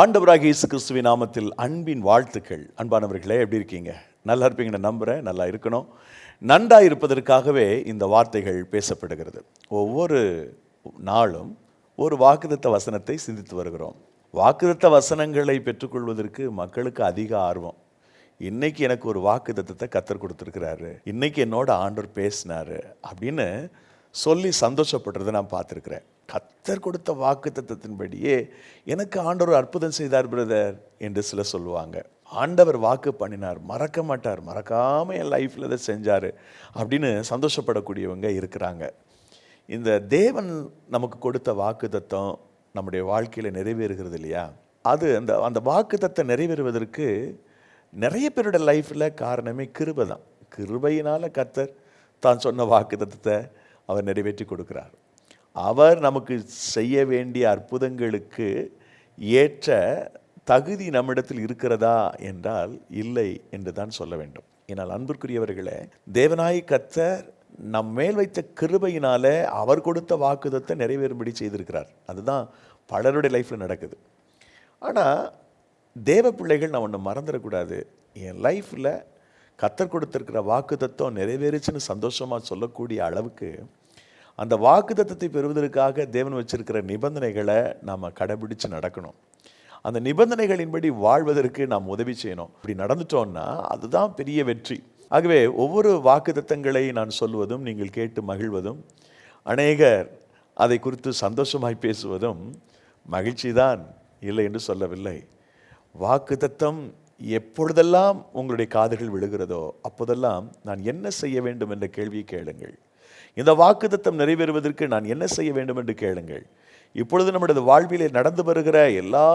ஆண்டவராக இயேசு கிறிஸ்துவின் நாமத்தில் அன்பின் வாழ்த்துக்கள். அன்பானவர்களே எப்படி இருக்கீங்க? நல்லா இருப்பீங்கன்னு நம்புகிறேன் நல்லா இருக்கணும். நன்றாக இருப்பதற்காகவே இந்த வார்த்தைகள் பேசப்படுகிறது. ஒவ்வொரு நாளும் ஒரு வாக்குதத்த வசனத்தை சிந்தித்து வருகிறோம். வாக்குதத்த வசனங்களை பெற்றுக்கொள்வதற்கு மக்களுக்கு அதிக ஆர்வம். இன்னைக்கு எனக்கு ஒரு வாக்குதத்தத்தை கத்தர் கொடுத்துருக்கிறாரு. இன்னைக்கு என்னோட ஆண்டவர் பேசினாரு அப்படின்னு சொல்லி சந்தோஷப்படுறதை நான் பார்த்துருக்குறேன். கத்தர் கொடுத்த வாக்கு தத்துவத்தின்படியே எனக்கு ஆண்டவர் அற்புதம் செய்தார் பிரதர் என்று சில சொல்லுவாங்க. ஆண்டவர் வாக்கு பண்ணினார். மறக்க மாட்டார். மறக்காமல் என் லைஃப்பில் இதை செஞ்சார் அப்படின்னு சந்தோஷப்படக்கூடியவங்க இருக்கிறாங்க. இந்த தேவன் நமக்கு கொடுத்த வாக்கு தத்தம் நம்முடைய வாழ்க்கையில் நிறைவேறுகிறது இல்லையா? அது அந்த அந்த வாக்கு தத்தம் நிறைவேறுவதற்கு நிறைய பேரோட லைஃப்பில் காரணமே கிருபை தான். கிருபையினால் கத்தர் தான் சொன்ன வாக்கு தத்தத்தை அவர் நிறைவேற்றி கொடுக்குறார். அவர் நமக்கு செய்ய வேண்டிய அற்புதங்களுக்கு ஏற்ற தகுதி நம்மிடத்தில் இருக்கிறதா என்றால் இல்லை என்று தான் சொல்ல வேண்டும். என்னால் அன்பிற்குரியவர்களே தேவனாய் கத்தர் நம் மேல் வைத்த கிருபையினால அவர் கொடுத்த வாக்குதத்தை நிறைவேறும்படி செய்திருக்கிறார். அதுதான் பலருடைய லைஃப்பில் நடக்குது. ஆனால் தேவ பிள்ளைகள் நான் ஒன்று மறந்துடக்கூடாது. என் லைஃப்பில் கத்தர் கொடுத்துருக்கிற வாக்கு தத்துவம் நிறைவேறுச்சுன்னு சந்தோஷமாக சொல்லக்கூடிய அளவுக்கு அந்த வாக்கு தத்தத்தை பெறுவதற்காக தேவன் வச்சிருக்கிற நிபந்தனைகளை நாம் கடைபிடிச்சு நடக்கணும். அந்த நிபந்தனைகளின்படி வாழ்வதற்கு நாம் உதவி செய்யணும். இப்படி நடந்துட்டோம்னா அதுதான் பெரிய வெற்றி. ஆகவே ஒவ்வொரு வாக்கு தத்தங்களை நான் சொல்வதும் நீங்கள் கேட்டு மகிழ்வதும் அநேகர் அதை குறித்து சந்தோஷமாய் பேசுவதும் மகிழ்ச்சிதான் இல்லை என்று சொல்லவில்லை. வாக்குத்தத்தம் எப்பொழுதெல்லாம் உங்களுடைய காதுகள் விழுகிறதோ அப்போதெல்லாம் நான் என்ன செய்ய வேண்டும் என்ற கேள்வியை கேளுங்கள். இந்த வாக்குத்தத்தம் நிறைவேறுவதற்கு நான் என்ன செய்ய வேண்டும் என்று கேளுங்கள். இப்பொழுது நம்முடைய வாழ்விலே நடந்து வருகிற எல்லா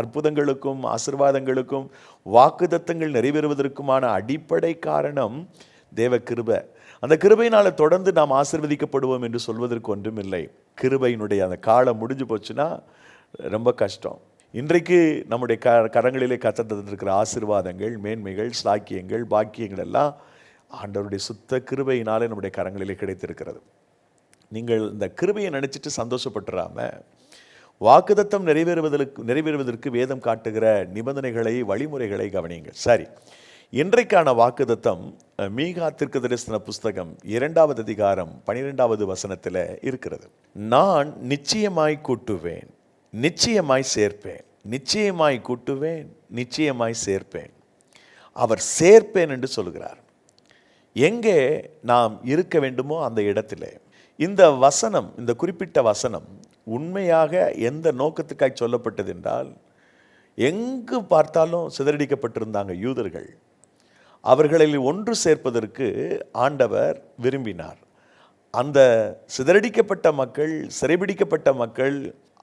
அற்புதங்களுக்கும் ஆசிர்வாதங்களுக்கும் வாக்குத்தத்தங்கள் நிறைவேறுவதற்குமான அடிப்படை காரணம் தேவ கிருபை. அந்த கிருபையினால் தொடர்ந்து நாம் ஆசிர்வதிக்கப்படுவோம் என்று சொல்வதற்கு ஒன்றும் இல்லை கிருபையினுடைய அந்த காலம் முடிஞ்சு போச்சுன்னா ரொம்ப கஷ்டம். இன்றைக்கு நம்முடைய க கரங்களிலே கத்த தந்திருக்கிற ஆசிர்வாதங்கள் மேன்மைகள் சாக்கியங்கள் பாக்கியங்கள் எல்லாம் ஆண்டவருடைய சுத்த கிருபையினாலே நம்முடைய கரங்களிலே கிடைத்திருக்கிறது. நீங்கள் இந்த கிருபையை நினச்சிட்டு சந்தோஷப்பட்டுறாமல் வாக்குதத்தம் நிறைவேறுவதற்கு நிறைவேறுவதற்கு வேதம் காட்டுகிற நிபந்தனைகளை வழிமுறைகளை கவனியுங்கள். சரி. இன்றைக்கான வாக்குதத்தம் மீகா திருக்கு தரிசன புஸ்தகம் இரண்டாவது அதிகாரம் பனிரெண்டாவது வசனத்தில் இருக்கிறது. நான் நிச்சயமாய் கூட்டுவேன் நிச்சயமாய் சேர்ப்பேன் நிச்சயமாய் கூட்டுவேன் நிச்சயமாய் சேர்ப்பேன். அவர் சேர்ப்பேன் என்று சொல்கிறார். எங்கே நாம் இருக்க வேண்டுமோ அந்த இடத்துல. இந்த வசனம் இந்த குறிப்பிட்ட வசனம் உண்மையாக எந்த நோக்கத்துக்காய் சொல்லப்பட்டது என்றால் எங்கு பார்த்தாலும் சிதறடிக்கப்பட்டிருந்தாங்க யூதர்கள். அவர்களில் ஒன்று சேர்ப்பதற்கு ஆண்டவர் விரும்பினார். அந்த சிதறடிக்கப்பட்ட மக்கள் சிறைபிடிக்கப்பட்ட மக்கள்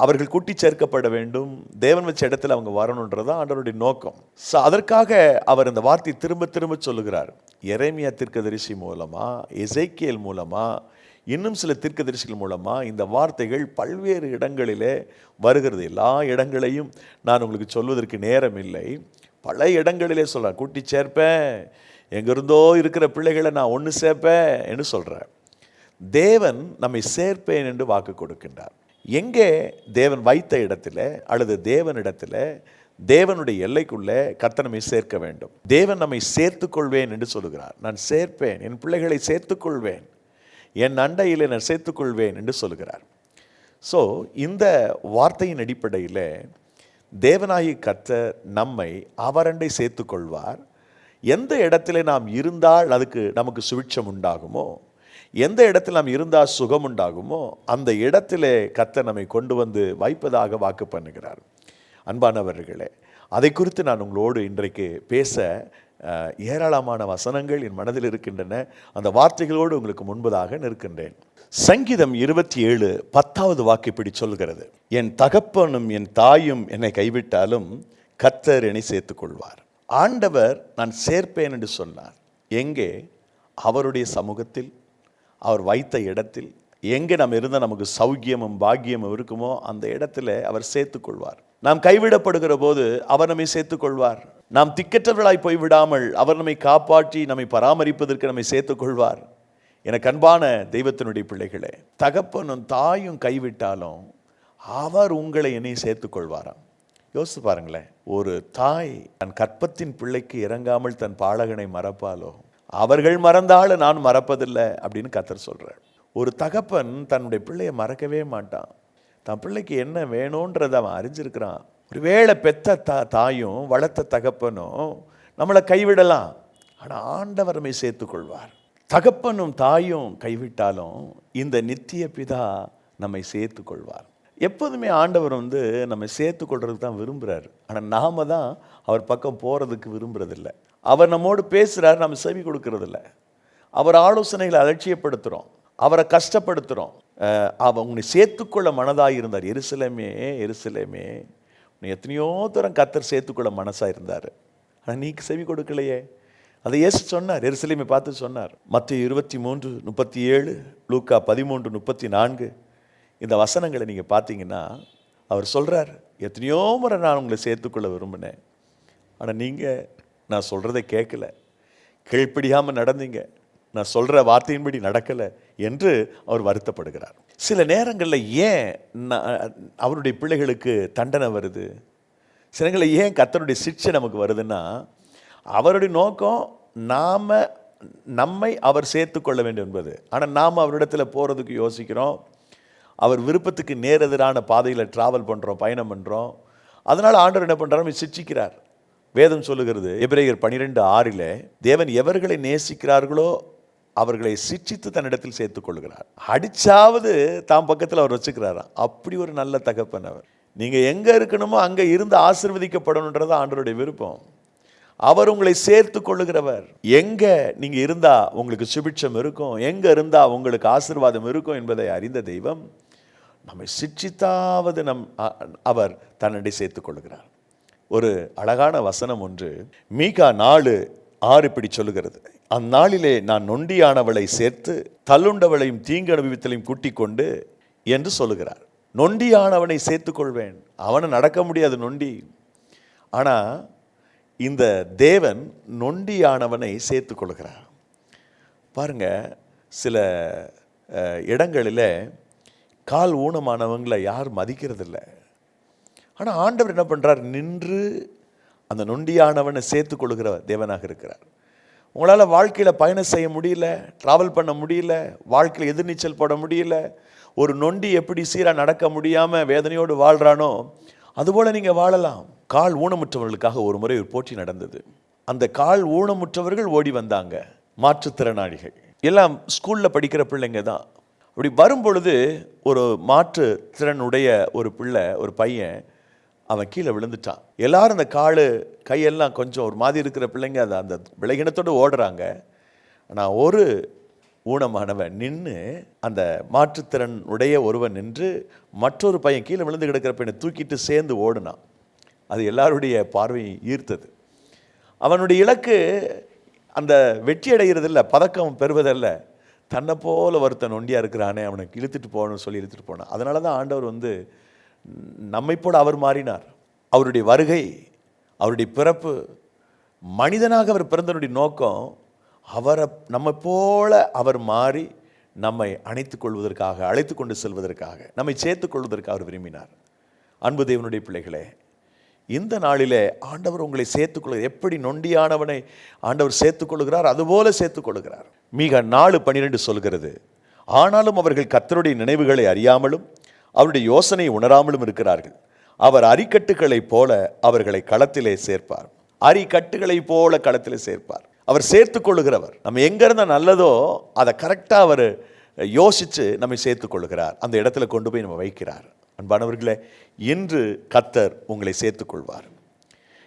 அவர்கள் கூட்டி சேர்க்கப்பட வேண்டும் தேவன் வச்ச இடத்துல அவங்க வரணுன்றது ஆண்டவருடைய நோக்கம். ஸோ அதற்காக அவர் இந்த வார்த்தை திரும்ப திரும்ப சொல்லுகிறார். எரேமியா தீர்க்கதரிசி மூலமா இசைக்கியல் மூலமா இன்னும் சில தீர்க்கதரிசிகள் மூலமா இந்த வார்த்தைகள் பல்வேறு இடங்களிலே வருகிறது. எல்லா இடங்களையும் நான் உங்களுக்கு சொல்வதற்கு நேரம் இல்லை. பல இடங்களிலே சொல்கிறேன் கூட்டி சேர்ப்பேன். எங்கிருந்தோ இருக்கிற பிள்ளைகளை நான் ஒன்று சேர்ப்பேன் என்று சொல்கிறேன் தேவன் நம்மை சேர்ப்பேன் என்று வாக்கு கொடுக்கின்றார். எங்கே தேவன் வைத்த இடத்துல அல்லது தேவனிடத்தில் தேவனுடைய எல்லைக்குள்ளே கத்த நம்மை சேர்க்க வேண்டும். தேவன் நம்மை சேர்த்துக்கொள்வேன் என்று சொல்லுகிறார். நான் சேர்ப்பேன். என் பிள்ளைகளை சேர்த்துக்கொள்வேன். என் அண்டையில் நான் சேர்த்துக்கொள்வேன் என்று சொல்லுகிறார். ஸோ இந்த வார்த்தையின் அடிப்படையில் தேவனாகி கத்த நம்மை அவரண்டை சேர்த்துக்கொள்வார். எந்த இடத்துல நாம் இருந்தால் அதுக்கு நமக்கு சுவிட்சம் உண்டாகுமோ எந்த இடத்தில் நாம் இருந்தால் சுகம் உண்டாகுமோ அந்த இடத்திலே கத்தை நம்மை கொண்டு வந்து வைப்பதாக வாக்கு பண்ணுகிறார். அன்பானவர்களே அதை குறித்து நான் உங்களோடு இன்றைக்கு பேச ஏராளமான வசனங்கள் என் மனதில் இருக்கின்றன. அந்த வார்த்தைகளோடு உங்களுக்கு முன்பதாக நிற்கின்றேன். சங்கீதம் இருபத்தி ஏழு பத்தாவது வாக்கு இப்படி சொல்கிறது. என் தகப்பனும் என் தாயும் என்னை கைவிட்டாலும் கத்தர் என்னை சேர்த்துக்கொள்வார். ஆண்டவர் நான் சேர்ப்பேன் என்று சொன்னார். எங்கே? அவருடைய சமூகத்தில். அவர் வைத்த இடத்தில் எங்கே நாம் இருந்தால் நமக்கு சௌக்கியமும் பாக்கியமும் இருக்குமோ அந்த இடத்துல அவர் சேர்த்துக்கொள்வார். நாம் கைவிடப்படுகிற போது அவர் நம்மை சேர்த்துக்கொள்வார். நாம் திக்கற்றவர்களாய் போய்விடாமல் அவர் நம்மை காப்பாற்றி நம்மை பராமரிப்பதற்கு நம்மை சேர்த்துக்கொள்வார். எனக்கு அன்பான தெய்வத்தினுடைய பிள்ளைகளே தகப்பனும் தாயும் கைவிட்டாலும் அவர் உங்களை என்னை சேர்த்துக்கொள்வாராம். யோசித்து பாருங்களேன் ஒரு தாய் தன் கற்பத்தின் பிள்ளைக்கு இறங்காமல் தன் பாலகனை மறப்பாலோ? அவர்கள் மறந்தாலும் நான் மறப்பதில்லை அப்படின்னு கத்தர் சொல்கிறார் ஒரு தகப்பன் தன்னுடைய பிள்ளையை மறக்கவே மாட்டான். தன் பிள்ளைக்கு என்ன வேணுன்றதை அவன் அறிஞ்சிருக்கிறான். ஒருவேளை பெத்த தா தாயும் வளர்த்த தகப்பனும் நம்மளை கைவிடலாம். ஆனால் ஆண்டவர் நம்மை சேர்த்துக்கொள்வார் தகப்பனும் தாயும் கைவிட்டாலும் இந்த நித்திய பிதா நம்மை சேர்த்துக்கொள்வார் எப்போதுமே ஆண்டவர் வந்து நம்ம சேர்த்து கொள்றதுக்கு தான் விரும்புகிறார் ஆனால் நாம தான் அவர் பக்கம் போகிறதுக்கு விரும்புகிறதில்ல அவர் நம்மோடு பேசுகிறார் நம்ம செவி கொடுக்கறதில்ல. அவர் ஆலோசனைகளை அலட்சியப்படுத்துகிறோம் அவரை கஷ்டப்படுத்துகிறோம் அவர் உன்னை சேர்த்துக்கொள்ள மனதாக இருந்தார். எருசலேமே எருசலேமே. உன்னை எத்தனையோ தூரம் கத்தர் சேர்த்துக்கொள்ள மனசாக இருந்தார். ஆனால் நீ செவி கொடுக்கலையே. அதை ஏசு சொன்னார் எருசலேமை பார்த்து சொன்னார். மற்ற இருபத்தி மூன்று முப்பத்தி ஏழு லூக்கா பதிமூன்று முப்பத்தி நான்கு. இந்த வசனங்களை நீங்கள் பார்த்தீங்கன்னா அவர் சொல்கிறார் எத்தனையோ முறை நான் உங்களை சேர்த்துக்கொள்ள விரும்பினேன். ஆனால் நீங்கள் நான் சொல்கிறத கேட்கல. கீழ்ப்படியாமல் நடந்தீங்க. நான் சொல்கிற வார்த்தையின்படி நடக்கலை என்று அவர் வருத்தப்படுகிறார். சில நேரங்களில் ஏன் அவருடைய பிள்ளைகளுக்கு தண்டனை வருது? சில நேரங்களில் ஏன் கத்தனுடைய சிக்ஷை நமக்கு வருதுன்னா அவருடைய நோக்கம் நாம் நம்மை அவர் சேர்த்து கொள்ள வேண்டும் என்பது. ஆனால் நாம் அவரிடத்தில் போகிறதுக்கு யோசிக்கிறோம். அவர் விருப்பத்துக்கு நேரெதிரான பாதையில் ட்ராவல் பண்ணுறோம் பயணம் பண்ணுறோம் அதனால் ஆண்டவர் என்ன பண்ணுறாரு சிச்சிக்கிறார். வேதம் சொல்லுகிறது எபிரேயர் பனிரெண்டு ஆறில் தேவன் எவர்களை நேசிக்கிறார்களோ அவர்களை சிச்சித்து தன்னிடத்தில் சேர்த்து கொள்கிறார். அடித்தாவது தாம் பக்கத்தில் அவர் வச்சுக்கிறாராம் அப்படி ஒரு நல்ல தகப்பன் அவர். நீங்கள் எங்கே இருக்கணுமோ அங்கே இருந்து ஆசிர்வதிக்கப்படணுன்றது ஆண்டருடைய விருப்பம். அவர் உங்களை சேர்த்து கொள்ளுகிறவர். எங்கே நீங்கள் இருந்தால் உங்களுக்கு சுபிட்சம் இருக்கும் எங்கே இருந்தால் உங்களுக்கு ஆசீர்வாதம் இருக்கும் என்பதை அறிந்த தெய்வம் நம்மை சிட்சித்தாவது நம் அ- அவர் தன்னடி சேர்த்துக் கொள்கிறார் ஒரு அழகான வசனம் ஒன்று மீகா நாலு ஆறு இப்படி சொல்லுகிறது. அந்நாளிலே நான் நொண்டியானவளை சேர்த்து தள்ளுண்டவளையும் தீங்கு அனுபவித்தலையும் கூட்டிக் கொண்டு என்று சொல்லுகிறார். நொண்டியானவனை சேர்த்துக் கொள்வேன் அவனை நடக்க முடியாது நொண்டி. ஆனால் இந்த தேவன் நொண்டியானவனை சேர்த்துக் கொள்கிறார் பாருங்க சில இடங்களில் கால் ஊனமானவங்களை யார் மதிக்கிறதில்ல. ஆனால் ஆண்டவர் என்ன பண்ணுறார் நின்று அந்த நொண்டியானவனை சேர்த்துக் கொள்கிற தேவனாக இருக்கிறார். உங்களால் வாழ்க்கையில் பயணம் செய்ய முடியல ட்ராவல் பண்ண முடியல வாழ்க்கையில் எதிர்நீச்சல் போட முடியல ஒரு நொண்டி எப்படி சீராக நடக்க முடியாமல் வேதனையோடு வாழ்கிறானோ அதுபோல் நீங்கள் வாழலாம். கால் ஊனமுற்றவர்களுக்காக ஒரு முறை ஒரு போட்டி நடந்தது. அந்த கால் ஊனமுற்றவர்கள் ஓடி வந்தாங்க. மாற்றுத்திறனாளிகள். எல்லாம் ஸ்கூலில் படிக்கிற பிள்ளைங்க தான். அப்படி வரும்பொழுது ஒரு மாற்று திறனுடைய ஒரு பிள்ளை ஒரு பையன் அவன் கீழே விழுந்துட்டான். எல்லாரும் அந்த காலு கையெல்லாம் கொஞ்சம் ஒரு மாதிரி இருக்கிற பிள்ளைங்க அதை அந்த விலகினத்தோடு ஓடுறாங்க. ஆனால் ஒரு ஊனமானவன் நின்று அந்த மாற்றுத்திறன் உடைய ஒருவன் நின்று மற்றொரு பையன் கீழே விழுந்து கிடக்கிற பையனை தூக்கிட்டு சேர்ந்து ஓடுனான். அது எல்லாருடைய பார்வையை ஈர்த்தது. அவனுடைய இலக்கு அந்த வெற்றி அடைகிறதில்ல பதக்கம் பெறுவதல்ல. தன்னை போல ஒருத்தன் ஒண்டியாக இருக்கிறானே அவனுக்கு இழுத்துட்டு போகணும்னு சொல்லி இழுத்துட்டு போனான். அதனால தான் ஆண்டவர் வந்து நம்மை போல அவர் மாறினார். அவருடைய வருகை அவருடைய பிறப்பு மனிதனாக அவர் பிறந்தனுடைய நோக்கம் அவரை நம்ம போல அவர் மாறி நம்மை அணைத்து கொள்வதற்காக அழைத்து கொண்டு செல்வதற்காக நம்மை சேர்த்து கொள்வதற்காக அவர் விரும்பினார். அன்பு தேவனுடைய பிள்ளைகளே இந்த நாளிலே ஆண்டவர் உங்களை சேர்த்துக்கொள்ள எப்படி நொண்டியானவனை ஆண்டவர் சேர்த்துக்கொள்கிறார் அதுபோல சேர்த்துக்கொள்கிறார். மிக நாலு பன்னிரெண்டு சொல்கிறது ஆனாலும் அவர்கள் கத்தருடைய நினைவுகளை அறியாமலும் அவருடைய யோசனையை உணராமலும் இருக்கிறார்கள். அவர் அரிக்கட்டுகளைப் போல அவர்களை களத்திலே சேர்ப்பார். அரிக்கட்டுகளைப் போல களத்திலே சேர்ப்பார். அவர் சேர்த்துக் கொள்ளுகிறவர் நம்ம எங்க இருந்தால் நல்லதோ அதை கரெக்டாக அவர் யோசித்து நம்மை சேர்த்து கொள்கிறார் அந்த இடத்துல கொண்டு போய் நம்ம வைக்கிறார். அன்பானவர்களே இன்று கத்தர் உங்களை சேர்த்துக்கொள்வார்.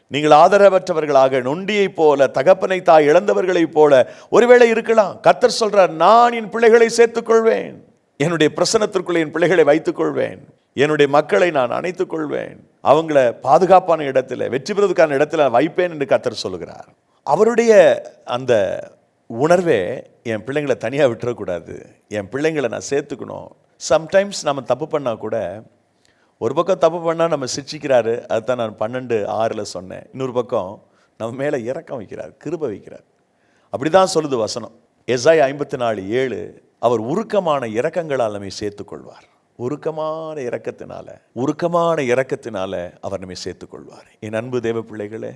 நீங்கள் ஆதரவற்றவர்களாக நொண்டியைப் போல தகப்பனை தாய் இழந்தவர்களைப் போல ஒருவேளை இருக்கலாம். கத்தர் சொல்கிறார் நான் என் பிள்ளைகளை சேர்த்துக்கொள்வேன். என்னுடைய பிரசனத்திற்குள்ளே என் பிள்ளைகளை வைத்துக்கொள்வேன். என்னுடைய மக்களை நான் அணைத்துக் கொள்வேன் அவங்கள பாதுகாப்பான இடத்துல வெற்றி பெறுவதற்கான இடத்துல நான் வைப்பேன் என்று கத்தர் சொல்லுகிறார். அவருடைய அந்த உணர்வே என் பிள்ளைங்களை தனியாக விட்டுறக்கூடாது. என் பிள்ளைங்களை நான் சேர்த்துக்கணும். சம்டைம்ஸ் நம்ம தப்பு பண்ணால் கூட ஒரு பக்கம் தப்பு பண்ணால் நம்ம சிரிச்சிக்கிறாரு அதுதான் நான் பன்னெண்டு ஆறில் சொன்னேன். இன்னொரு பக்கம் நம்ம மேலே இறக்கம் வைக்கிறார் கிருப வைக்கிறார். அப்படி தான் சொல்லுது வசனம். எஸ்ஐ ஐம்பத்தி நாலு ஏழு அவர் உருக்கமான இறக்கங்களால் நம்மை சேர்த்துக்கொள்வார். உருக்கமான இறக்கத்தினால உருக்கமான இறக்கத்தினால அவர் நம்மை சேர்த்துக்கொள்வார். என் அன்பு தேவ பிள்ளைகளே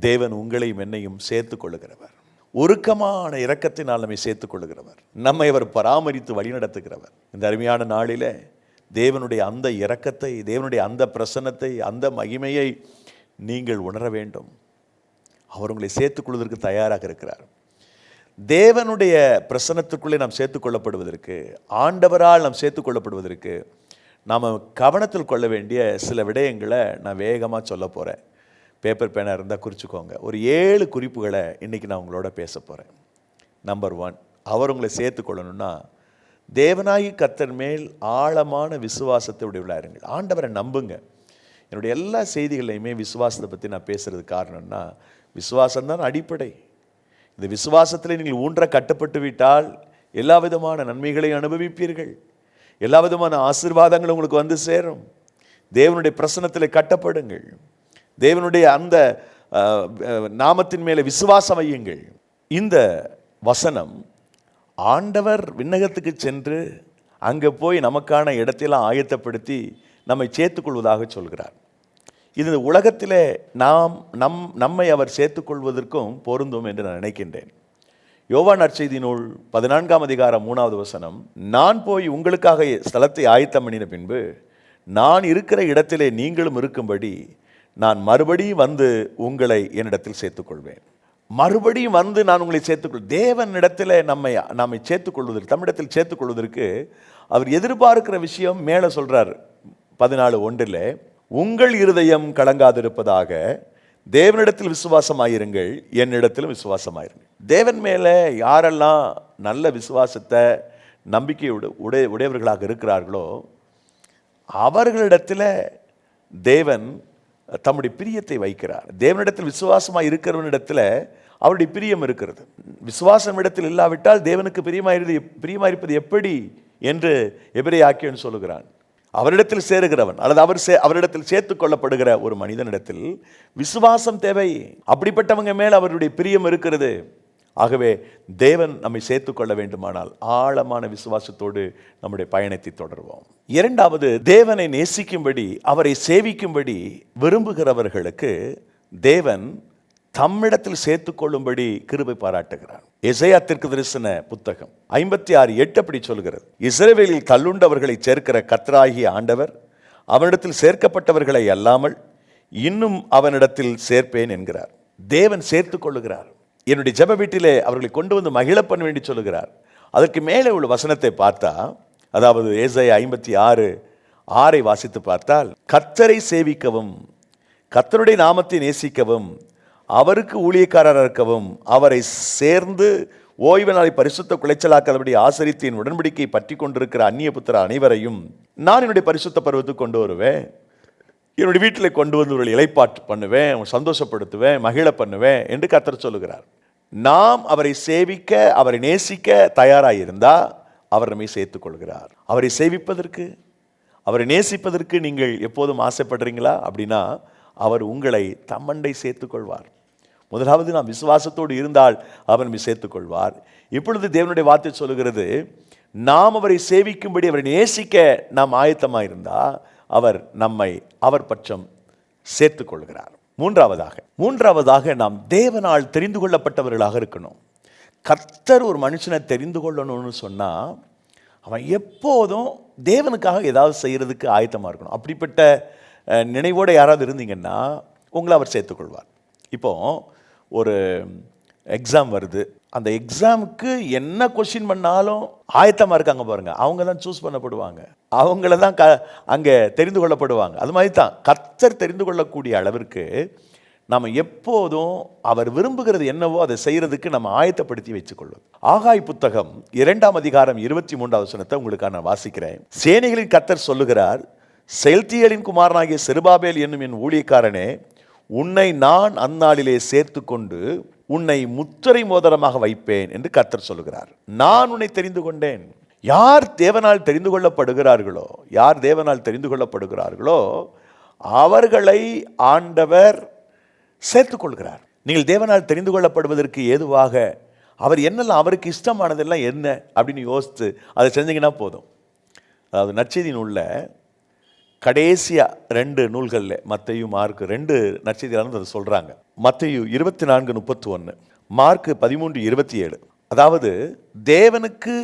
தேவன் உங்களையும் என்னையும் சேர்த்துக் கொள்ளுகிறவர் உருக்கமான இரக்கத்தினால் நம்மை சேர்த்துக் கொள்ளுகிறவர் நம்மை அவர் பராமரித்து வழிநடத்துகிறவர். இந்த அருமையான நாளிலே தேவனுடைய அந்த இரக்கத்தை தேவனுடைய அந்த பிரசன்னத்தை அந்த மகிமையை நீங்கள் உணர வேண்டும். அவர் உங்களை சேர்த்துக்கொள்வதற்கு தயாராக இருக்கிறார். தேவனுடைய பிரசன்னத்துக்குள்ளே நாம் சேர்த்துக்கொள்ளப்படுவதற்கு ஆண்டவரால் நாம் சேர்த்துக்கொள்ளப்படுவதற்கு நாம் கவனத்தில் கொள்ள வேண்டிய சில விடயங்களை நான் வேகமாக சொல்ல போகிறேன் பேப்பர் பேனா இருந்தால் குறிச்சுக்கோங்க. ஒரு ஏழு குறிப்புகளை இன்றைக்கி நான் உங்களோட பேச போகிறேன் நம்பர் ஒன் அவர் உங்களை சேர்த்துக்கொள்ளணுன்னா தேவனாகி கத்தர் மேல் ஆழமான விசுவாசத்தை உடையவளாக இருங்கள் ஆண்டவரை நம்புங்க. என்னுடைய எல்லா செய்திகளையுமே விசுவாசத்தை பற்றி நான் பேசுகிறது காரணம்னா விசுவாசம்தான் அடிப்படை. இந்த விசுவாசத்தில் நீங்கள் ஊன்ற கட்டப்பட்டு விட்டால் எல்லா விதமான நன்மைகளையும் அனுபவிப்பீர்கள். எல்லா விதமான ஆசீர்வாதங்களும் உங்களுக்கு வந்து சேரும். தேவனுடைய பிரசனத்தில் கட்டப்படுங்கள். தேவனுடைய அந்த நாமத்தின் மேலே விசுவாசம் வையுங்கள். இந்த வசனம் ஆண்டவர் விண்ணகத்துக்கு சென்று அங்கே போய் நமக்கான இடத்தையெல்லாம் ஆயத்தப்படுத்தி நம்மை சேர்த்துக்கொள்வதாக சொல்கிறார். இது உலகத்திலே நாம் நம் நம்மை அவர் சேர்த்துக்கொள்வதற்கும் பொருந்தும் என்று நான் நினைக்கின்றேன். யோவான் நற்செய்தி நூல் பதினான்காம் அதிகாரம் மூணாவது வசனம் நான் போய் உங்களுக்காக ஸ்தலத்தை ஆயத்தம் பண்ணின பின்பு நான் இருக்கிற இடத்திலே நீங்களும் இருக்கும்படி நான் மறுபடியும் வந்து உங்களை என்னிடத்தில் சேர்த்துக்கொள்வேன். மறுபடியும் வந்து நான் உங்களை சேர்த்துக்கொள் தேவன் இடத்துல நம்மை நம்மை சேர்த்துக்கொள்வதற்கு தமிழத்தில் சேர்த்துக்கொள்வதற்கு அவர் எதிர்பார்க்கிற விஷயம் மேலே சொல்கிறார் பதினாலு ஒன்றில் உங்கள் இருதயம் கலங்காதிருப்பதாக தேவனிடத்தில் விசுவாசமாயிருங்கள் என்னிடத்திலும் விசுவாசமாயிருங்கள். தேவன் மேலே யாரெல்லாம் நல்ல விசுவாசத்தை நம்பிக்கையோடு உடைய உடையவர்களாக இருக்கிறார்களோ அவர்களிடத்தில் தேவன் தம்முடைய பிரியத்தை வைக்கிறார். தேவனிடத்தில் விசுவாசமாக இருக்கிறவனிடத்தில் அவருடைய பிரியம் இருக்கிறது. விசுவாசம் இடத்தில் இல்லாவிட்டால் தேவனுக்கு பிரியமாயிருது பிரியமாயிருப்பது எப்படி என்று எபிரே ஆக்கியன் சொல்லுகிறான். அவரிடத்தில் சேருகிறவன் அல்லது அவர் சே அவரிடத்தில் சேர்த்து கொள்ளப்படுகிற ஒரு மனிதனிடத்தில் விசுவாசம் தேவை. அப்படிப்பட்டவங்க மேல் அவருடைய பிரியம் இருக்கிறது. ஆகவே தேவன் நம்மை சேர்த்து கொள்ள வேண்டுமானால் ஆழமான விசுவாசத்தோடு நம்முடைய பயணத்தை தொடர்வோம். இரண்டாவது தேவனை நேசிக்கும்படி அவரை சேவிக்கும்படி விரும்புகிறவர்களுக்கு தேவன் தம்மிடத்தில் சேர்த்து கொள்ளும்படி கிருபை பாராட்டுகிறார் இசையா திற்கு தரிசன புத்தகம் ஐம்பத்தி ஆறு எட்டு அப்படி சொல்கிறது. இஸ்ரவேலில் தள்ளுண்டவர்களை சேர்க்கிற கத்ராகிய ஆண்டவர் அவனிடத்தில் சேர்க்கப்பட்டவர்களை அல்லாமல் இன்னும் அவனிடத்தில் சேர்ப்பேன் என்கிறார். தேவன் சேர்த்து கொள்ளுகிறார் என்னுடைய ஜப வீட்டிலே அவர்களை கொண்டு வந்து மகிழ பண்ண வேண்டி சொல்லுகிறார். அதற்கு மேலே உள்ள வசனத்தை பார்த்தா அதாவது ஏசை ஐம்பத்தி ஆறு ஆறை வாசித்து பார்த்தால் கத்தரை சேவிக்கவும் கத்தருடைய நாமத்தை நேசிக்கவும் அவருக்கு ஊழியக்காரராக இருக்கவும் அவரை சேர்ந்து ஓய்வு நாளை பரிசுத்த குலைச்சலாக்காதபடி ஆசரித்து என் உடன்படிக்கை பற்றி கொண்டிருக்கிற அந்நிய புத்திர அனைவரையும் நான் என்னுடைய பரிசுத்த பருவத்துக்கு கொண்டு வருவேன். என்னுடைய வீட்டில் கொண்டு வந்து ஒரு இலைப்பாட்டு பண்ணுவேன் சந்தோஷப்படுத்துவேன் மகிழ பண்ணுவேன் என்று கத்தர் சொல்லுகிறார். நாம் அவரை சேவிக்க அவரை நேசிக்க தயாராக இருந்தால் அவர் நம்மை சேர்த்துக் கொள்கிறார். அவரை சேவிப்பதற்கு அவரை நேசிப்பதற்கு நீங்கள் எப்போதும் ஆசைப்படுறீங்களா? அப்படின்னா அவர் உங்களை தம்மண்டை சேர்த்துக்கொள்வார் கொள்வார். முதலாவது நாம் விசுவாசத்தோடு இருந்தால் அவர் நம்மை சேர்த்துக் கொள்வார் இப்பொழுது தேவனுடைய வார்த்தை சொல்லுகிறது நாம் அவரை சேவிக்கும்படி அவரை நேசிக்க நாம் ஆயத்தமாக இருந்தால் அவர் நம்மை அவர் பட்சம் சேர்த்துக்கொள்கிறார். மூன்றாவதாக மூன்றாவதாக நாம் தேவனால் தெரிந்து கொள்ளப்பட்டவர்களாக இருக்கணும். கர்த்தர் ஒரு மனுஷனை தெரிந்து கொள்ளணும்னு சொன்னால் அவன் எப்போதும் தேவனுக்காக ஏதாவது செய்கிறதுக்கு ஆயத்தமாக இருக்கணும். அப்படிப்பட்ட நினைவோடு யாராவது இருந்தீங்கன்னா உங்களை அவர் சேர்த்துக்கொள்வார். இப்போது ஒரு எக்ஸாம் வருது. அந்த எக்ஸாமுக்கு என்ன கொஷின் பண்ணாலும் ஆயத்தமாக இருக்காங்க பாருங்கள் அவங்க தான் சூஸ் பண்ணப்படுவாங்க. அவங்கள தான் க அங்கே தெரிந்து கொள்ளப்படுவாங்க. அது மாதிரி தான் கர்த்தர் தெரிந்து கொள்ளக்கூடிய அளவிற்கு நாம் எப்போதும் அவர் விரும்புகிறது என்னவோ அதை செய்கிறதுக்கு நம்ம ஆயத்தப்படுத்தி வச்சுக்கொள்வது. ஆகாய் புத்தகம் இரண்டாம் அதிகாரம் இருபத்தி மூன்றாவது வசனத்தை உங்களுக்கு நான் வாசிக்கிறேன். சேனைகளின் கத்தர் சொல்லுகிறார் செல்தியலின் குமாரனாகிய செருபாபேல் என்னும் என் ஊழியக்காரனே உன்னை நான் அந்நாளிலே சேர்த்து கொண்டு உன்னை முத்திரை மோதிரமாக வைப்பேன் என்று கர்த்தர் சொல்லுகிறார். நான் உன்னை தெரிந்து கொண்டேன். யார் தேவனால் தெரிந்து கொள்ளப்படுகிறார்களோ யார் தேவனால் தெரிந்து கொள்ளப்படுகிறார்களோ அவர்களை ஆண்டவர் சேர்த்துக்கொள்கிறார். நீங்கள் தேவனால் தெரிந்து கொள்ளப்படுவதற்கு ஏதுவாக அவர் என்னெல்லாம் அவருக்கு இஷ்டமானதெல்லாம் என்ன அப்படின்னு யோசித்து அதை செஞ்சீங்கன்னா போதும். அதாவது நச்செய்தியின் உள்ள கடைசியா ரெண்டு நூல்களில் மத்தையும் மார்க்கு ரெண்டு நட்சத்திரம் அதை சொல்கிறாங்க மத்தையு இருபத்தி நான்கு முப்பத்தி ஒன்று மார்க்கு பதிமூன்று இருபத்தி ஏழு அதாவது தேவனுக்கு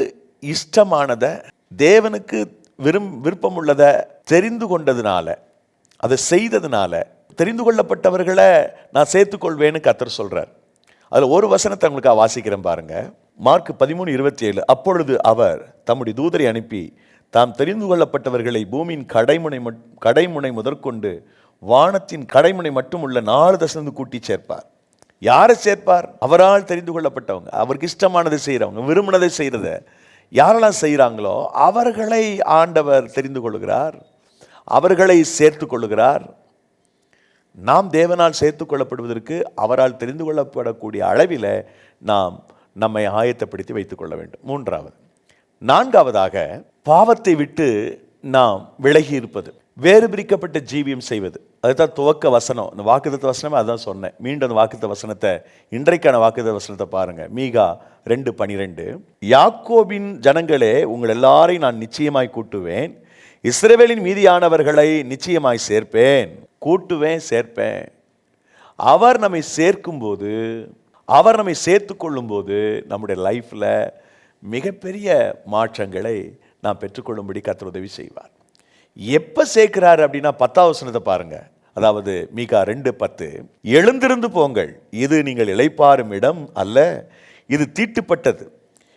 இஷ்டமானதை தேவனுக்கு விரும் விருப்பமுள்ளதை தெரிந்து கொண்டதுனால அதை செய்ததுனால தெரிந்து கொள்ளப்பட்டவர்களை நான் சேர்த்துக்கொள்வேன்னு கத்தர் சொல்கிறார் அதில் ஒரு வசனத்தை உங்களுக்கு வாசிக்கிறேன் பாருங்கள் மார்க் பதிமூணு இருபத்தி ஏழு அப்பொழுது அவர் தம்முடைய தூதரை அனுப்பி தாம் தெரிந்து கொள்ளப்பட்டவர்களை பூமியின் கடைமுனை மட்- கடைமுனை முதற்கொண்டு வானத்தின் கடைமுனை மட்டும் உள்ள நாலு தசந்து கூட்டி சேர்ப்பார். யாரை சேர்ப்பார்? அவரால் தெரிந்து கொள்ளப்பட்டவங்க. அவருக்கு இஷ்டமானதை செய்கிறவங்க விரும்பினதை செய்கிறத யாரெல்லாம் செய்கிறாங்களோ அவர்களை ஆண்டவர் தெரிந்து கொள்கிறார். அவர்களை சேர்த்து கொள்கிறார். நாம் தேவனால் சேர்த்து கொள்ளப்படுவதற்கு அவரால் தெரிந்து கொள்ளப்படக்கூடிய அளவில் நாம் நம்மை ஆயத்தப்படுத்தி வைத்துக்கொள்ள வேண்டும். மூன்றாவது நான்காவதாக பாவத்தை விட்டு நாம் விலகி இருப்பது வேறு பிரிக்கப்பட்ட ஜீவியம் செய்வது. அதுதான் துவக்க வசனம். இந்த வாக்குத்த வசனமே அதான் சொன்னேன். மீண்டும் அந்த வாக்குத்த வசனத்தை இன்றைக்கான வாக்குத்த வசனத்தை பாருங்க. மீகா ரெண்டு பனிரெண்டு. யாக்கோபின் ஜனங்களே உங்கள் எல்லாரையும் நான் நிச்சயமாய் கூட்டுவேன். இஸ்ரேவேலின் மீதியானவர்களை நிச்சயமாய் சேர்ப்பேன். கூட்டுவேன் சேர்ப்பேன். அவர் நம்மை சேர்க்கும்போது அவர் நம்மை சேர்த்து கொள்ளும்போது நம்முடைய லைஃப்பில் மிகப்பெரிய மாற்றங்களை நாம் பெற்றுக்கொள்ளும்படி கர்த்தர் உதவி செய்வார். எப்போ சேர்க்கிறார் அப்படின்னா பத்தாவது பாருங்கள் அதாவது மீகா ரெண்டு பத்து. எழுந்திருந்து போங்கள். இது நீங்கள் இழைப்பாரும் இடம் அல்ல இது தீட்டுப்பட்டது.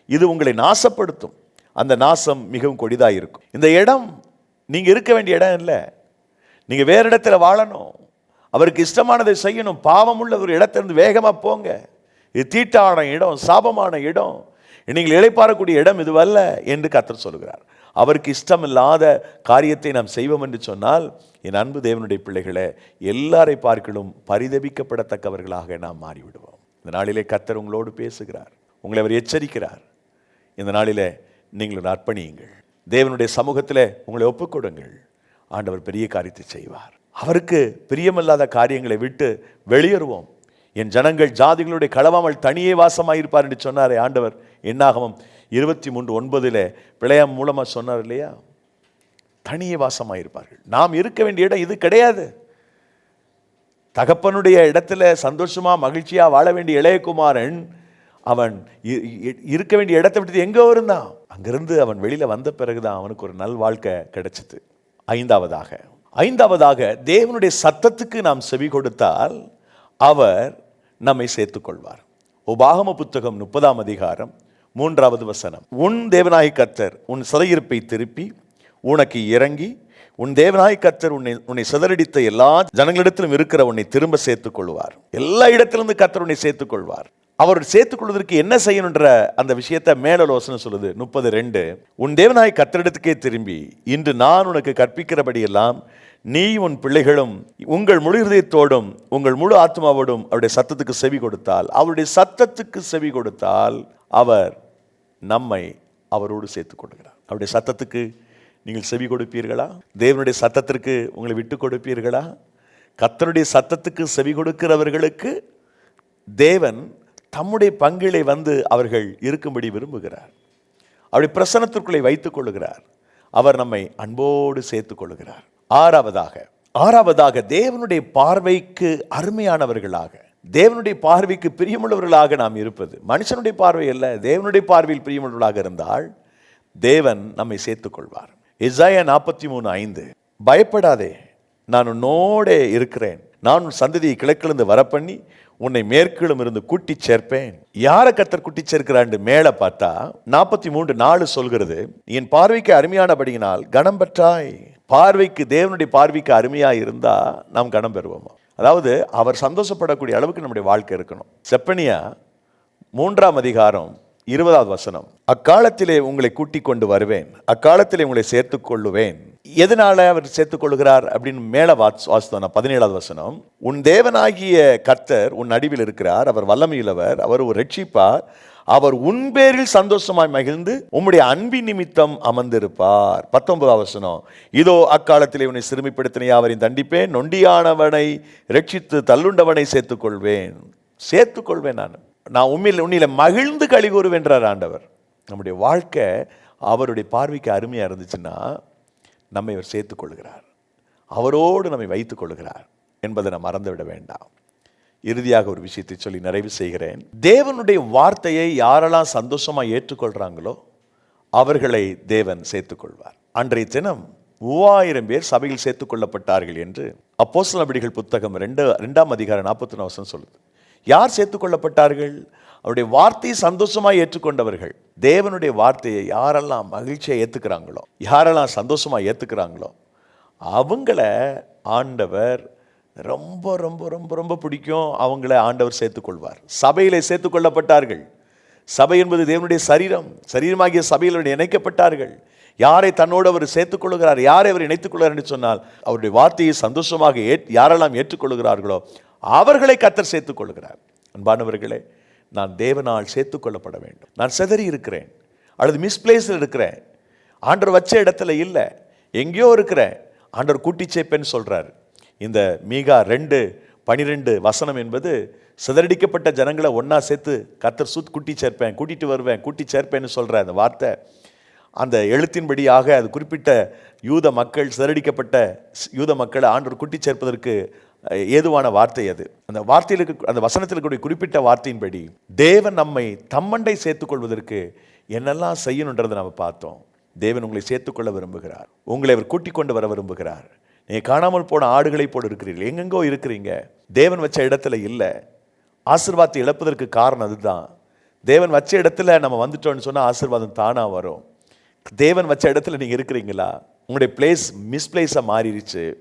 இது உங்களை நாசப்படுத்தும். அந்த நாசம் மிகவும் கொடிதாக இருக்கும். இந்த இடம் நீங்கள் இருக்க வேண்டிய இடம் இல்லை. நீங்கள் வேறு இடத்துல வாழணும். அவருக்கு இஷ்டமானதை செய்யணும். பாவம் உள்ள ஒரு இடத்திலிருந்து வேகமாக போங்க. இது தீட்டான இடம் சாபமான இடம். நீங்கள் இழைப்பாறக்கூடிய இடம் இதுவல்ல என்று கத்தர் சொல்கிறார் அவருக்கு இஷ்டமில்லாத காரியத்தை நாம் செய்வோம் என்று சொன்னால் என் அன்பு தேவனுடைய பிள்ளைகளை எல்லாரை பார்க்கலும் பரிதபிக்கப்படத்தக்கவர்களாக நாம் மாறிவிடுவோம். இந்த நாளிலே கத்தர் உங்களோடு பேசுகிறார். உங்களை அவர் எச்சரிக்கிறார். இந்த நாளிலே நீங்கள் ஒரு அர்ப்பணியுங்கள். தேவனுடைய சமூகத்தில் உங்களை ஒப்புக்கொடுங்கள். ஆண்டவர் பெரிய காரியத்தை செய்வார். அவருக்கு பிரியமில்லாத காரியங்களை விட்டு வெளியேறுவோம். என் ஜனங்கள் ஜாதிகளுடைய களவாமல் தனியே வாசமாயிருப்பார் என்று சொன்னாரே ஆண்டவர். என்னாகவும் இருபத்தி மூன்று ஒன்பதில் பிழையம் மூலமாக சொன்னார் இல்லையா? தனியே வாசமாயிருப்பார்கள். நாம் இருக்க வேண்டிய இடம் இது கிடையாது. தகப்பனுடைய இடத்துல சந்தோஷமா மகிழ்ச்சியாக வாழ வேண்டிய இளையகுமாரன் அவன் இ- இ- இருக்க வேண்டிய இடத்தை விட்டு எங்கே இருந்தான். அங்கிருந்து அவன் வெளியில வந்த பிறகுதான் அவனுக்கு ஒரு நல் வாழ்க்கை கிடைச்சது. ஐந்தாவதாக ஐந்தாவதாக தேவனுடைய சத்தத்துக்கு நாம் செவி கொடுத்தால் அவர் நம்மை சேர்த்துக்கொள்வார். உபாகம புத்தகம் முப்பதாம் அதிகாரம் மூன்றாவது வசனம். உன் தேவனாய் கர்த்தர் உன் சதையிருப்பை திருப்பி உனக்கு இறங்கி உன் தேவநாய கர்த்தர் உன்னை உன்னை சிதறடித்த எல்லா ஜனங்களிடத்திலும் இருக்கிற உன்னை திரும்ப சேர்த்துக் கொள்வார் எல்லா இடத்திலிருந்து கர்த்தர் உன்னை சேர்த்துக் கொள்வார் அவர் சேர்த்துக் கொள்வதற்கு என்ன செய்யணுன்ற அந்த விஷயத்தை மேலோசனை சொல்லுது. முப்பது ரெண்டு. உன் தேவனாய் கத்தரிடத்துக்கே திரும்பி இன்று நான் உனக்கு கற்பிக்கிறபடியெல்லாம் நீ உன் பிள்ளைகளும் உங்கள் முழு இருதயத்தோடும் உங்கள் முழு ஆத்மாவோடும் அவருடைய சத்தத்துக்கு செவி கொடுத்தால் அவருடைய சத்தத்துக்கு செவி கொடுத்தால் அவர் நம்மை அவரோடு சேர்த்துக் கொள்கிறார். அவருடைய சத்தத்துக்கு நீங்கள் செவி கொடுப்பீர்களா? தேவனுடைய சத்தத்திற்கு உங்களை விட்டு கொடுப்பீர்களா? கர்த்தருடைய சத்தத்துக்கு செவி கொடுக்கிறவர்களுக்கு தேவன் தம்முடைய பங்கிலே வந்து அவர்கள் இருக்கும்படி விரும்புகிறார். அவருடைய பிரசனத்திற்குள்ளே வைத்துக் கொள்ளுகிறார். அவர் நம்மை அன்போடு சேர்த்து கொள்ளுகிறார். ஆறாவதாக ஆறாவதாக தேவனுடைய பார்வைக்கு அருமையானவர்களாக தேவனுடைய பார்வைக்கு பிரியமுள்ளவர்களாக நாம் இருப்பது. மனுஷனுடைய பார்வை அல்ல தேவனுடைய பார்வையில் பிரியமுள்ளவர்களாக இருந்தால் தேவன் நம்மை சேர்த்துக் கொள்வார் இசாயா நாற்பத்தி மூணு ஐந்து பயப்படாதே நான் உன்னோடே இருக்கிறேன். நான் உன் சந்ததியை கிழக்கிலிருந்து வரப்பண்ணி உன்னை மேற்கிலும் இருந்து கூட்டி சேர்ப்பேன். யாரை கத்தர் கூட்டி சேர்க்கிறான்னு மேலே பார்த்தா நாற்பத்தி மூன்று நாலு சொல்கிறது என் பார்வைக்கு அருமையானபடியினால் கனம் பெற்றாய் பார்வைக்கு தேவனுடைய பார்வைக்கு அருமையாக இருந்தால் நாம் கணம் பெறுவோமா? அதாவது அவர் சந்தோஷப்படக்கூடிய அளவுக்கு நம்முடைய வாழ்க்கை இருக்கணும். செப்பனியா மூன்றாம் அதிகாரம் இருபதாவது வசனம். அக்காலத்திலே உங்களை கூட்டிக் கொண்டு வருவேன். அக்காலத்திலே உங்களை சேர்த்துக் கொள்ளுவேன். எதனால அவர் சேர்த்துக் கொள்கிறார் அப்படின்னு மேல வாஸ் வாசித்தோம் பதினேழாவது வசனம். உன் தேவனாகிய கர்த்தர் உன் நடுவில் இருக்கிறார். அவர் வல்லமையுள்ளவர். அவர் ஒரு ரட்சிப்பார். அவர் உன் பேரில் சந்தோஷமாய் மகிழ்ந்து உம்முடைய அன்பின் நிமித்தம் அமர்ந்திருப்பார். பத்தொன்பது வசனம். இதோ அக்காலத்திலே உன்னை சிறுமிப்படுத்தின யாவரையும் தண்டிப்பேன். நொண்டியானவனை ரட்சித்து தள்ளுண்டவனை சேர்த்துக் கொள்வேன் சேர்த்துக் கொள்வேன் நான். நான் உண்மையில் உன்னில மகிழ்ந்து கழி கூறுவென்றார் ஆண்டவர். நம்முடைய வாழ்க்கை அவருடைய பார்வைக்கு அருமையாக இருந்துச்சுன்னா நம்மை இவர் சேர்த்துக் கொள்கிறார் அவரோடு நம்மை வைத்துக் கொள்கிறார் என்பதை நாம் மறந்துவிட வேண்டாம். இறுதியாக ஒரு விஷயத்தை சொல்லி நிறைவு செய்கிறேன். தேவனுடைய வார்த்தையை யாரெல்லாம் சந்தோஷமாக ஏற்றுக்கொள்கிறாங்களோ அவர்களை தேவன் சேர்த்துக்கொள்வார். அன்றைய தினம் மூவாயிரம் பேர் சபையில் சேர்த்துக் கொள்ளப்பட்டார்கள் என்று அப்போஸ்தலர் நபடிகள் புத்தகம் ரெண்டு ரெண்டாம் அதிகாரம் நாற்பத்தி நவசம் சொல்லுது. யார் சேர்த்துக் கொள்ளப்பட்டார்கள் அவருடைய வார்த்தையை சந்தோஷமாக ஏற்றுக்கொண்டவர்கள். தேவனுடைய வார்த்தையை யாரெல்லாம் மகிழ்ச்சியை ஏற்றுக்கிறாங்களோ யாரெல்லாம் சந்தோஷமாக ஏற்றுக்கிறாங்களோ அவங்கள ஆண்டவர் ரொம்ப ரொம்ப ரொம்ப ரொம்ப பிடிக்கும் அவங்கள ஆண்டவர் சேர்த்துக்கொள்வார். சபையிலே சேர்த்துக்கொள்ளப்பட்டார்கள். சபை என்பது தேவனுடைய சரீரம். சரீரமாகிய சபையில் இணைக்கப்பட்டார்கள். யாரை தன்னோடு அவர் சேர்த்துக்கொள்கிறார் யாரை அவர் இணைத்துக் கொள்கிறார் என்று சொன்னால் அவருடைய வார்த்தையை சந்தோஷமாக ஏற் யாரெல்லாம் ஏற்றுக்கொள்கிறார்களோ அவர்களை கத்தர் சேர்த்துக் கொள்கிறார் அன்பானவர்களே நான் தேவனால் சேர்த்துக்கொள்ளப்பட வேண்டும். நான் சிதறி இருக்கிறேன். அல்லது மிஸ்பிளேஸில் இருக்கிறேன். ஆண்டவர் வச்ச இடத்துல இல்லை. எங்கேயோ இருக்கிறேன். ஆண்டவர் கூட்டி சேர்ப்பேன்னு சொல்கிறார் இந்த மீகா ரெண்டு பனிரெண்டு வசனம் என்பது சிதறடிக்கப்பட்ட ஜனங்களை ஒன்றா சேர்த்து கத்தர் சுத் கூட்டி சேர்ப்பேன் கூட்டிட்டு வருவேன் கூட்டி சேர்ப்பேன்னு சொல்கிற அந்த வார்த்தை அந்த எழுத்தின்படியாக அது குறிப்பிட்ட யூத மக்கள் சிதறடிக்கப்பட்ட யூத மக்களை ஆண்டவர் கூட்டி சேர்ப்பதற்கு ஏதுவான வார்த்தை அது. அந்த வார்த்தையில் இருக்க அந்த வசனத்தில் இருக்கக்கூடிய குறிப்பிட்ட வார்த்தையின்படி தேவன் நம்மை தம்மண்டை சேர்த்துக்கொள்வதற்கு என்னெல்லாம் செய்யணுன்றதை நம்ம பார்த்தோம். தேவன் உங்களை சேர்த்துக்கொள்ள விரும்புகிறார். உங்களை அவர் கூட்டிக் கொண்டு வர விரும்புகிறார். நீங்கள் காணாமல் போன ஆடுகளைப் போல இருக்கிறீர்கள். எங்கெங்கோ இருக்கிறீங்க. தேவன் வச்ச இடத்துல இல்லை. ஆசிர்வாதத்தை இழப்பதற்கு காரணம் அதுதான். தேவன் வச்ச இடத்துல நம்ம வந்துட்டோம்னு சொன்னால் ஆசீர்வாதம் தானாக வரும். தேவன் வச்ச இடத்துல நீங்கள் இருக்கிறீங்களா? உங்களுடைய பிளேஸ் மிஸ்பிளேஸாக மாறிடுச்சு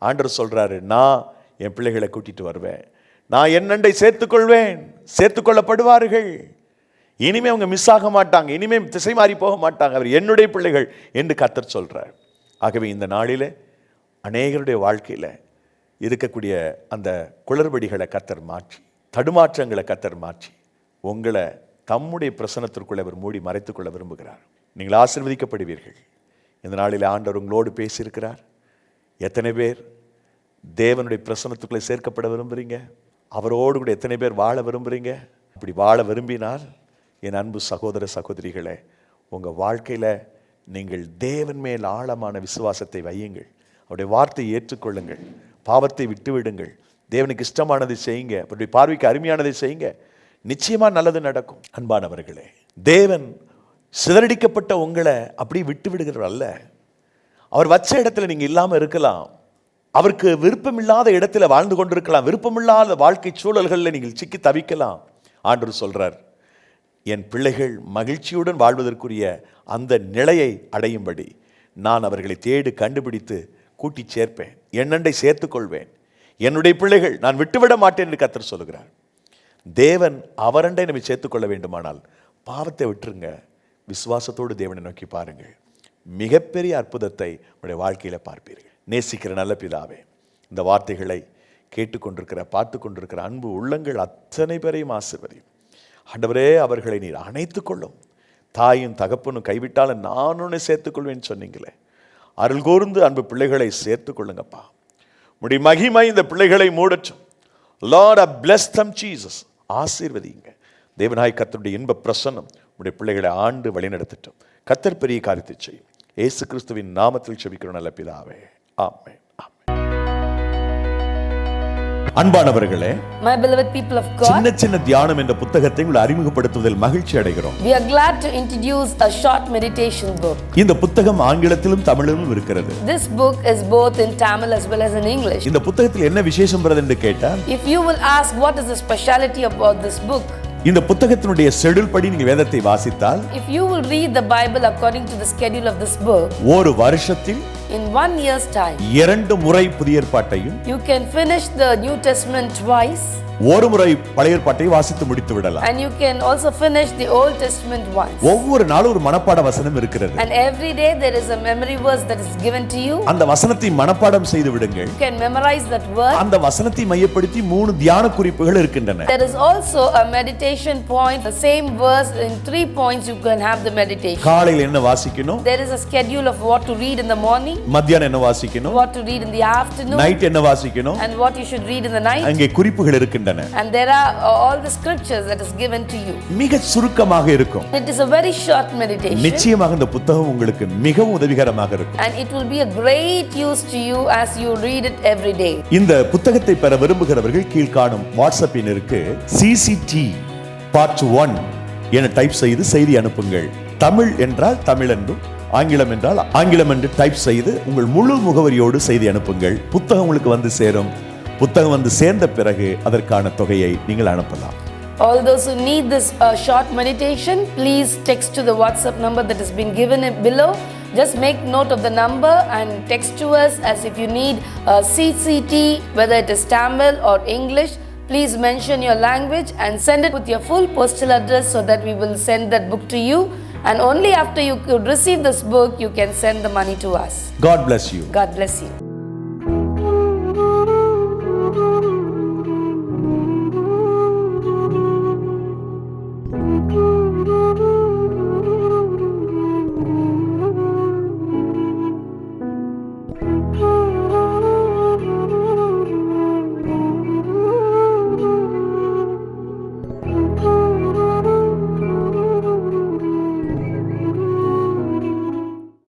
ஆண்டர் சொல்கிறாரு நான் என் பிள்ளைகளை கூட்டிட்டு வருவேன். நான் என்னண்டை சேர்த்துக்கொள்வேன். சேர்த்துக்கொள்ளப்படுவார்கள். இனிமே அவங்க மிஸ் ஆக மாட்டாங்க. இனிமே திசை மாறி போக மாட்டாங்க. அவர் என்னுடைய பிள்ளைகள் என்று கத்தர் சொல்கிறார் ஆகவே இந்த நாளிலே அநேகருடைய வாழ்க்கையில் இருக்கக்கூடிய அந்த குளறுபடிகளை கத்தர் மாற்றி தடுமாற்றங்களை கத்தர் மாற்றி உங்களை தம்முடைய பிரசனத்திற்குள்ளே அவர் மூடி மறைத்துக்கொள்ள விரும்புகிறார். நீங்கள் ஆசிர்வதிக்கப்படுவீர்கள். இந்த நாளில் ஆண்டவர் உங்களோடு பேசியிருக்கிறார். எத்தனை பேர் தேவனுடைய பிரசனத்துக்குள்ளே சேர்க்கப்பட விரும்புகிறீங்க அவரோடு கூட எத்தனை பேர் வாழ விரும்புகிறீங்க அப்படி வாழ விரும்பினால் என் அன்பு சகோதர சகோதரிகளை உங்கள் வாழ்க்கையில் நீங்கள் தேவன் மேல் ஆழமான விசுவாசத்தை வையுங்கள். அவருடைய வார்த்தையை ஏற்றுக்கொள்ளுங்கள். பாவத்தை விட்டுவிடுங்கள். தேவனுக்கு இஷ்டமானதை செய்யுங்க. அவருடைய பார்வைக்கு அருமையானதை செய்யுங்க. நிச்சயமா நல்லது நடக்கும். அன்பானவர்களே தேவன் சிதறடிக்கப்பட்ட உங்களை அப்படியே விட்டு விடுகிறவர் அல்ல. அவர் வச்ச இடத்துல நீங்கள் இல்லாமல் இருக்கலாம். அவருக்கு விருப்பமில்லாத இடத்துல வாழ்ந்து கொண்டிருக்கலாம். விருப்பமில்லாத வாழ்க்கை சூழல்களில் நீங்கள் சிக்கி தவிக்கலாம். ஆண்டவர் சொல்றார் என் பிள்ளைகள் மகிழ்ச்சியுடன் வாழ்வதற்குரிய அந்த நிலையை அடையும்படி. நான் அவர்களை தேடி கண்டுபிடித்து கூட்டி சேர்ப்பேன் என்னண்டை சேர்த்துக்கொள்வேன். என்னுடைய பிள்ளைகள் நான் விட்டுவிட மாட்டேன் என்று கத்தர் சொல்லுகிறார். தேவன் அவரண்டை நம்மை சேர்த்துக்கொள்ள வேண்டுமானால் பாவத்தை விட்டுருங்க. விசுவாசத்தோடு தேவனை நோக்கி பாருங்கள். மிகப்பெரிய அற்புதத்தை உங்களுடைய வாழ்க்கையில பார்ப்பீர்கள். நேசிக்கிற நல்ல பிதாவே இந்த வார்த்தைகளை கேட்டுக்கொண்டிருக்கிற பார்த்து கொண்டிருக்கிற அன்பு உள்ளங்கள் அத்தனை பேரையும் ஆசிர்வதியும். ஆண்டவரே அவர்களை நீர் அணைத்துக்கொள்ளும். தாயும் தகப்பனும் கைவிட்டாலும் நான் ஒன்று சேர்த்துக்கொள்வேன்னு சொன்னீங்களே. அருள் கூர்ந்து அன்பு பிள்ளைகளை சேர்த்துக் கொள்ளுங்கப்பா. உடைய மகிமை இந்த பிள்ளைகளை மூடட்டும். Lord uh bless them Jesus ஆசீர்வதிங்க தேவநாய் கத்தருடைய இன்ப பிரசன்னம் உடைய பிள்ளைகளை ஆண்டு வழிநடத்திட்டோம். கத்தர் பெரிய காரியத்தை செய்யும். இயேசு கிறிஸ்துவின் நாமத்தில் செபிக்கிறோம் நல்ல பிதாவே. ஆமே அன்பானவர்களே My beloved people of God, சின்ன சின்ன தியானம் என்ற புத்தகத்தை உங்களை அறிமுகப்படுத்துவதில் மகிழ்ச்சி அடைகிறோம் we are glad to introduce a short meditation book. இந்த புத்தகம் ஆங்கிலத்திலும் தமிழிலும் இருக்கிறது This book is both in Tamil as well as in English. இந்த புத்தகத்தில் என்ன விசேஷம் வருது என்று கேட்டால் If you will ask what is the speciality about this book, இந்த புத்தகத்தினுடைய ஷெட்யூல் படி நீங்க வேதத்தை வாசித்தால் if you will read the Bible according to the schedule of this book, ஒரு வருஷத்தில் in one year's time, இரண்டு முறை புதிய ஏற்பாட்டையும் you can finish the New Testament twice ஒரு முறை பழைய ஏற்பாட்டை வாசித்து முடித்து விடலாம் and you can also finish the Old Testament once. ஒவ்வொரு நாளும் ஒரு மனப்பாட வசனம் இருக்கிறது And every day there is a memory verse that is given to you. அந்த வசனத்தை மனப்பாடம் செய்து விடுங்கள் You can memorize that word. அந்த வசனத்தை மையப்படுத்தி மூணு தியான குறிப்புகள் இருக்கின்றன There is also a meditation point, the same verse in three points you can have the meditation. காலையில் என்ன வாசிக்கணும் There is a schedule of what to read in the morning. மத்தியானம் என்ன வாசிக்கணும் what to read in the afternoon, night என்ன வாசிக்கணும் and what you should read in the night. அங்கே குறிப்புகள் இருக்கின்றன And there are all the scriptures that is given to you. மிக சுருக்கமாக இருக்கும் It is a very short meditation. நிச்சயமாக இந்த புத்தகம் உங்களுக்கு மிகவும் உதவிகரமாக இருக்கும் And it will be a great use to you as you read it every day. இந்த புத்தகத்தை பெற விரும்புகிறவர்கள் கீழ்காணும் வாட்ஸ்அப் எண்ணிற்கு சிசிடி பார்ட் ஒன் என டைப் செய்து செய்தி அனுப்புங்கள் தமிழ் என்றால் தமிழ் என்றும் ஆங்கிலம் என்றால் ஆங்கிலம் என்று டைப் செய்து உங்கள் முழு முகவரியோடு செய்தி அனுப்புங்கள் புத்தகம் உங்களுக்கு வந்து சேரும் புத்தகம் வந்து சேர்ந்த பிறகு அதற்கான தொகையை நீங்கள் அனுப்பலாம் All those who need this uh, short meditation, please text to the WhatsApp number that has been given below. Just make note of the number and text to us as if you need uh, CCT, whether it is Tamil or English. Please mention your language and send it with your full postal address so that we will send that book to you. And only after you could receive this book, you can send the money to us. God bless you God bless you.